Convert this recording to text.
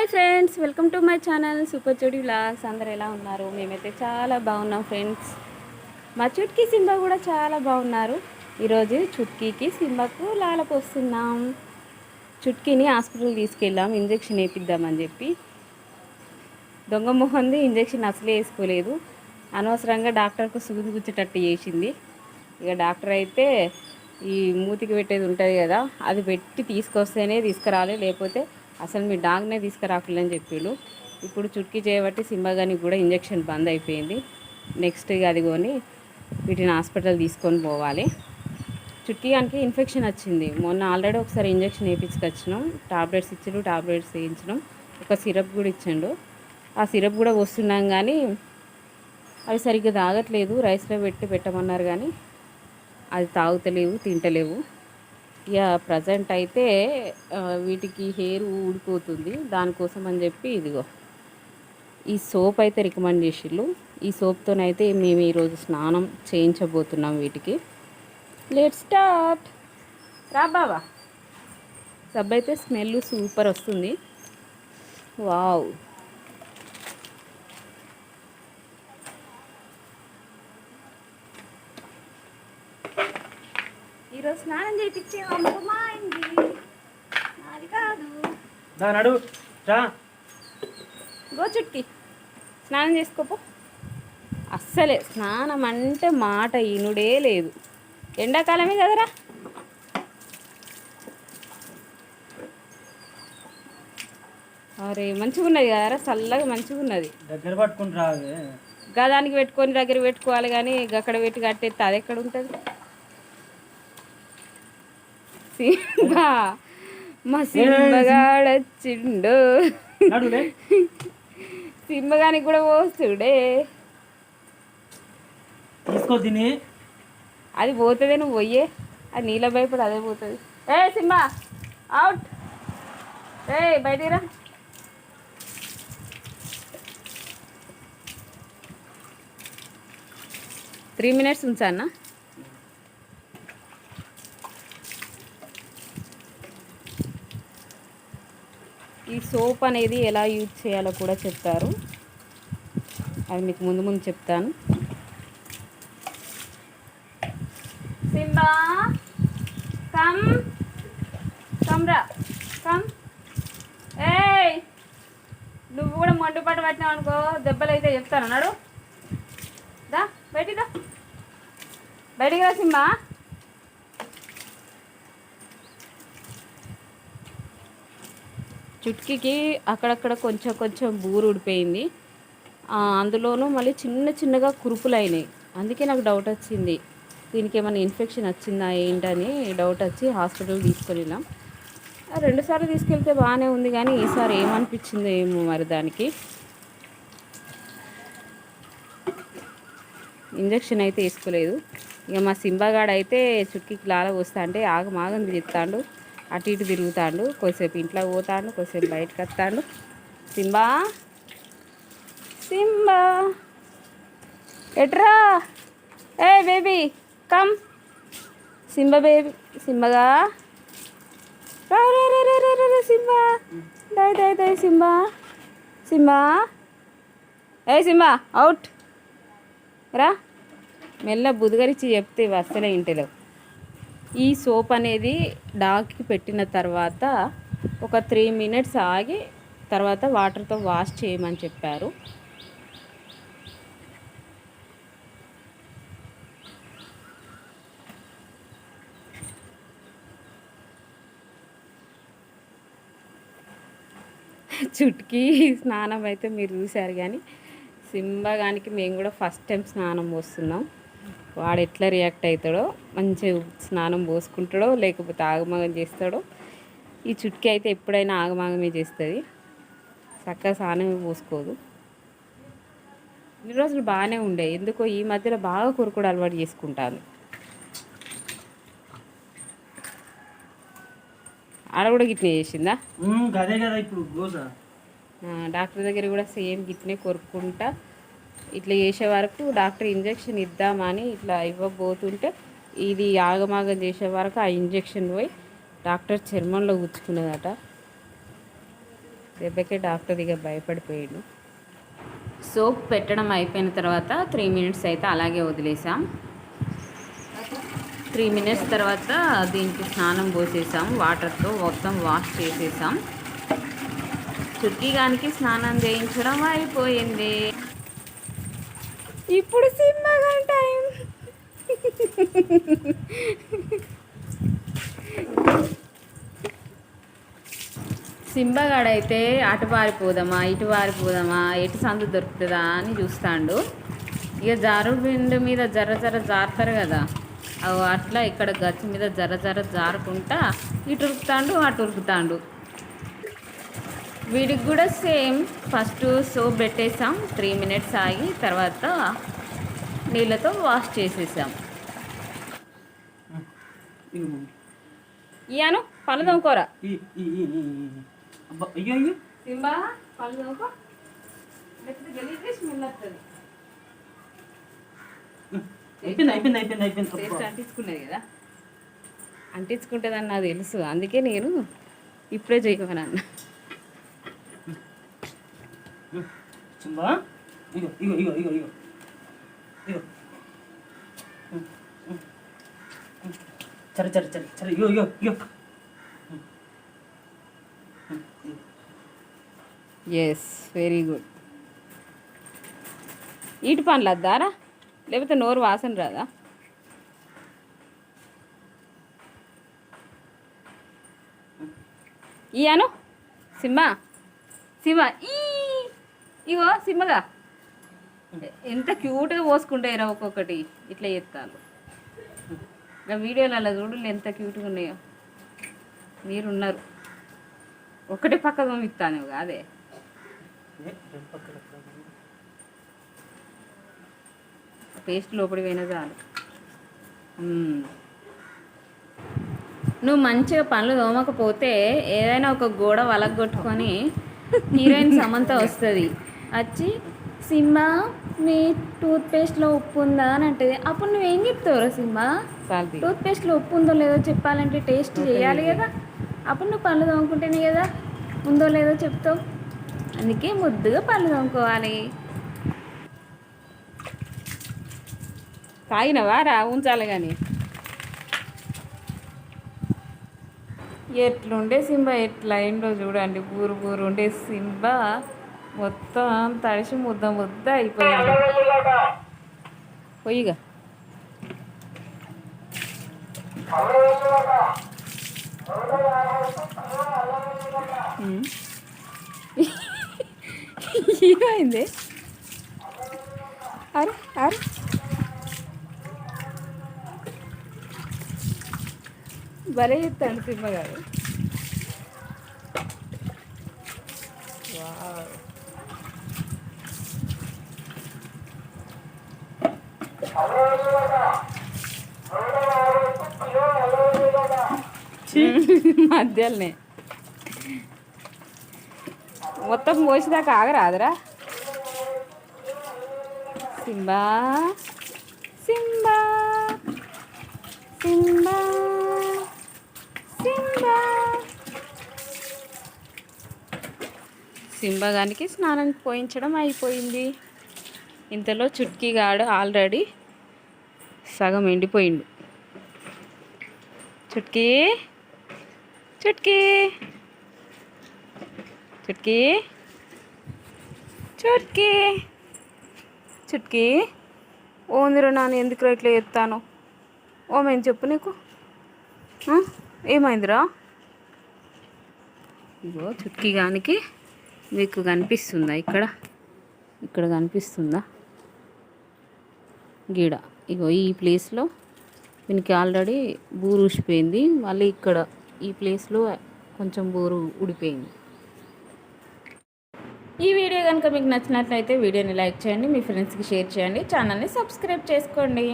Hi friends welcome to my channel super చూడి vlogs. అందరు ఎలా ఉన్నారు? మేమైతే చాలా బాగున్నాం ఫ్రెండ్స్. మా చుట్కీ సింబా కూడా చాలా బాగున్నారు. ఈరోజు చుట్కీకి సింబాకు లాలపోస్తున్నాం చుట్కీని హాస్పిటల్ తీసుకెళ్ళాం ఇంజెక్షన్ వేపిద్దామని చెప్పి. దొంగ మొహంది ఇంజెక్షన్ అసలే వేసుకోలేదు. అనవసరంగా డాక్టర్కు సుగుది గుచ్చేటట్టు చేసింది. ఇక డాక్టర్ అయితే ఈ మూతికి పెట్టేది ఉంటుంది కదా అది పెట్టి తీసుకొస్తేనే తీసుకురాలి. లేకపోతే అసలు మీ డాగ్నే తీసుకురాకులని చెప్పిండు ఇప్పుడు చుట్కీ చేయబట్టి సింబగానికి కూడా ఇంజక్షన్ బంద్ అయిపోయింది. నెక్స్ట్ అది కొని వీటిని హాస్పిటల్ తీసుకొని పోవాలి. చుట్కీగానికి ఇన్ఫెక్షన్ వచ్చింది. మొన్న ఆల్రెడీ ఒకసారి ఇంజక్షన్ వేయించుకొచ్చినాం టాబ్లెట్స్ ఇచ్చిండు టాబ్లెట్స్ వేయించినాం. ఒక సిరప్ కూడా ఇచ్చిండు. ఆ సిరప్ కూడా వస్తున్నాం కానీ అవి సరిగ్గా తాగట్లేదు. రైస్లో పెట్టి పెట్టమన్నారు కానీ అది తాగుతలేవు తింటలేవు. యా ప్రజెంట్ అయితే వీటికి హెయిర్ ఊడిపోతుంది. దానికోసం అని చెప్పి ఇదిగో. ఈ సోప్ అయితే రికమెండ్ చేసిళ్ళు. ఈ సోప్తోనైతే మేము ఈరోజు స్నానం చేయించబోతున్నాం వీటికి. లెట్ స్టార్ట్ రా బావా. సబ్ అయితే స్మెల్ సూపర్ వస్తుంది. వావ్. ఈరోజు స్నానం చేయించే అమ్మకమా అయింది నాది కాదు. నడు రా. గో చుట్కి. స్నానం చేసుకోపో. అస్సలే స్నానం అంటే మాట ఇనుడే లేదు. ఎండాకాలమే కదరా. అరే మంచిగా ఉన్నది కదరా చల్లగా మంచిగా ఉన్నది దగ్గర పట్టుకుని రావే. గదానికి పెట్టుకొని దగ్గర పెట్టుకోవాలి కానీ అక్కడ పెట్టి కట్టేస్తే అది ఎక్కడ ఉంటుంది? సింబా మా సింబగాడొచ్చిండు సింబగానికి కూడా పోస్తుడే తీసుకో తిని అది పోతుందే నువ్వు పోయే అది నీళ్ళ భయపడి అదే పోతుంది. ఏ సింబా అవుట్ ఏ బయటికి రా. త్రీ మినిట్స్ ఉంచా అన్న. ఈ సోప్ అనేది ఎలా యూజ్ చేయాలో కూడా చెప్తారు. అది మీకు ముందు ముందు చెప్తాను. సింబా కమ్ కమ్రా కమ్. ఏయ్ నువ్వు కూడా మండుపాటు పట్టినావు అనుకో దెబ్బలు అయితే చెప్తాను. అన్నాడు దా బయటికి బయటికి రా సింబా. చుట్కీకి అక్కడక్కడ కొంచెం కొంచెం బూరు ఊడిపోయింది. అందులోనూ మళ్ళీ చిన్న చిన్నగా కురుపులు అయినాయి అందుకే నాకు డౌట్ వచ్చింది. దీనికి ఏమైనా ఇన్ఫెక్షన్ వచ్చిందా ఏంటని డౌట్ వచ్చి హాస్పిటల్ తీసుకెళ్ళినాం. ఆ, రెండుసార్లు తీసుకెళ్తే బాగానే ఉంది కానీ ఈసారి ఏమనిపించిందో ఏమో మరి దానికి. ఇంజక్షన్ అయితే వేసుకోలేదు. ఇక మా సింబాగాడు అయితే చుట్టుకి లాల వస్తా అంటే ఆగమాగం చెప్తాడు అటు ఇటు తిరుగుతాడు కొద్దిసేపు ఇంట్లో పోతాడు కొద్దిసేపు బయటకు వస్తాడు. సింబా? సింబా? ఎట్రా? ఏ బేబీ కమ్. సింబ బేబీ సింబగా? రా రా రా రా రా రా సింబా. దయ దయ దయ సింబా. సింబా? ఏ సింబా అవుట్. రా. మెల్ల బుదగరిచి చెప్తే వస్తలే ఇంటిలో. ఈ సోప్ అనేది డాగ్కి పెట్టిన తర్వాత ఒక త్రీ మినిట్స్ ఆగి తర్వాత వాటర్తో వాష్ చేయమని చెప్పారు. చుట్కీ స్నానం అయితే మీరు చూశారు కానీ సింబగానికి మేము కూడా ఫస్ట్ టైం స్నానం వస్తున్నాం వాడు ఎట్లా రియాక్ట్ అవుతాడో మంచి స్నానం పోసుకుంటాడో లేకపోతే ఆగమాగం చేస్తాడో ఈ చుట్కీ అయితే ఎప్పుడైనా ఆగమాగమే చేస్తుంది. చక్కగా స్నానమే పోసుకోదు. ఇన్ని రోజులు బాగానే ఉండే. ఎందుకో ఈ మధ్యలో బాగా కొరుకుడు అలవాటు చేసుకుంటాను ఆడ కూడా గిట్నే చేసిందా? కదా ఇప్పుడు డాక్టర్ దగ్గర కూడా సేమ్ గిట్నే కొరుక్కుంటా. ఇట్లా చేసే వరకు డాక్టర్ ఇంజెక్షన్ ఇద్దామని ఇట్లా ఇవ్వబోతుంటే ఇది ఆగమాగం చేసే వరకు ఆ ఇంజెక్షన్ పోయి డాక్టర్ చర్మంలో గుచ్చుకున్నదట. దెబ్బకే డాక్టర్ ఇక భయపడిపోయాడు. సోప్ పెట్టడం అయిపోయిన తర్వాత త్రీ మినిట్స్ అయితే అలాగే వదిలేసాం. త్రీ మినిట్స్ తర్వాత దీనికి స్నానం పోసేసాం. వాటర్తో మొత్తం వాష్ చేసేసాం. చుట్టిగానికి స్నానం చేయించడం అయిపోయింది. ఇప్పుడు సినిమా టైం. సింబగాడైతే అటు పారిపోదామా ఇటు పారిపోదామా ఎటు సందు దొరుకుతుందా అని చూస్తాడు. ఇక జారు బిండు మీద జర జర జారుతారు కదా అవి అట్లా ఇక్కడ గచ్చి మీద జర జర జారుకుంటా ఇటు ఉరుకుతాడు అటు ఉరుకుతాండు. వీడికి కూడా సేమ్. ఫస్ట్ సోప్ పెట్టేసాం. త్రీ మినిట్స్ ఆగి తర్వాత నీళ్ళతో వాష్ చేసేసాం. ఇయాను పళ్ళు తోముకోరా. సింబా పళ్ళు తోముకో. అయిపోయింది అయిపోయింది అయిపోయింది అయిపోయింది. అంటించుకున్నది కదా. అంటించుకుంటుందని నాకు తెలుసు. అందుకే నేను ఇప్పుడే చేయమని అన్న చింబా ఇగో ఇగో ఇగో ఇగో ఇగో. ఇగో. ఉమ్, ఉమ్, ఉమ్. చర ఇగో ఇగో ఇగో. ఎస్ వెరీ గుడ్ ఈటి పనులు వద్దారా? లేకపోతే నోరు వాసన రాదా? ఇయాను సింహ. సింహ ఈ ఇగో సింహగా ఎంత క్యూట్గా పోసుకుంటాయిరా ఒక్కొక్కటి. ఇట్లా చేస్తాను ఇంకా వీడియోలలో చూడు ఎంత క్యూట్గా ఉన్నాయో. మీరున్నారు. ఒకటే పక్క పంపిస్తాను ఉంది? పేస్ట్ లోపలికి పోయినా చాలు. నువ్వు మంచిగా పనులు తోమకపోతే ఏదైనా ఒక గోడ వలగొట్టుకొని హీరోయిన్ సమంత వస్తుంది. వచ్చి సినిమా మీ టూత్ పేస్ట్లో ఉప్పు ఉందా అని అంటది. అప్పుడు నువ్వేం చెప్తావురా సినిమా టూత్ పేస్ట్లో ఉప్పు ఉందో లేదో చెప్పాలంటే టేస్ట్ చేయాలి కదా. అప్పుడు నువ్వు పళ్ళు తోముకుంటేనే కదా ఉందో లేదో చెప్తావు. అందుకే ముద్దుగా పళ్ళు తోముకోవాలి. తాగినవా? రా ఉంచాలి కానీ. ఎట్లుండే సింబా? ఎట్లా అయిందో చూడండి. బూరు బూరు ఉండే సింబా. మొత్తం తడిసి ముద్ద ముద్ద అయిపోయింది. పొయ్యిగా ఏమైంది? అరే అరే. భలే చెప్తాడు సినిమా గారు వావ్. ఛీ. మధ్యలోనే మొత్తం పోసేదాకా ఆగరాదురా Simba Simba Simba Simba. Simba గానికి స్నానం పోయించడం అయిపోయింది. ఇంతలో చుట్కీగాడు ఆల్రెడీ సగం ఎండిపోయిండు. చుట్కీ చుట్కీ చుట్కీ చుట్కీ చుట్కీ ఓందిరా నాన్న ఎందుకు ఇట్లా చెప్తాను ఓమేం చెప్పు నీకు. ఏమైందిరా? ఇగో చుట్కీ గానికి మీకు కనిపిస్తుందా ఇక్కడ? ఇక్కడ కనిపిస్తుందా? గీడ. ఇగో ఈ ప్లేస్లో దీనికి ఆల్రెడీ బూరు ఊసిపోయింది మళ్ళీ ఇక్కడ ఈ ప్లేస్లో కొంచెం బూరు ఉడిపోయింది ఈ వీడియో కనుక మీకు నచ్చినట్లయితే వీడియోని లైక్ చేయండి మీ ఫ్రెండ్స్కి షేర్ చేయండి ఛానల్ని సబ్స్క్రైబ్ చేసుకోండి.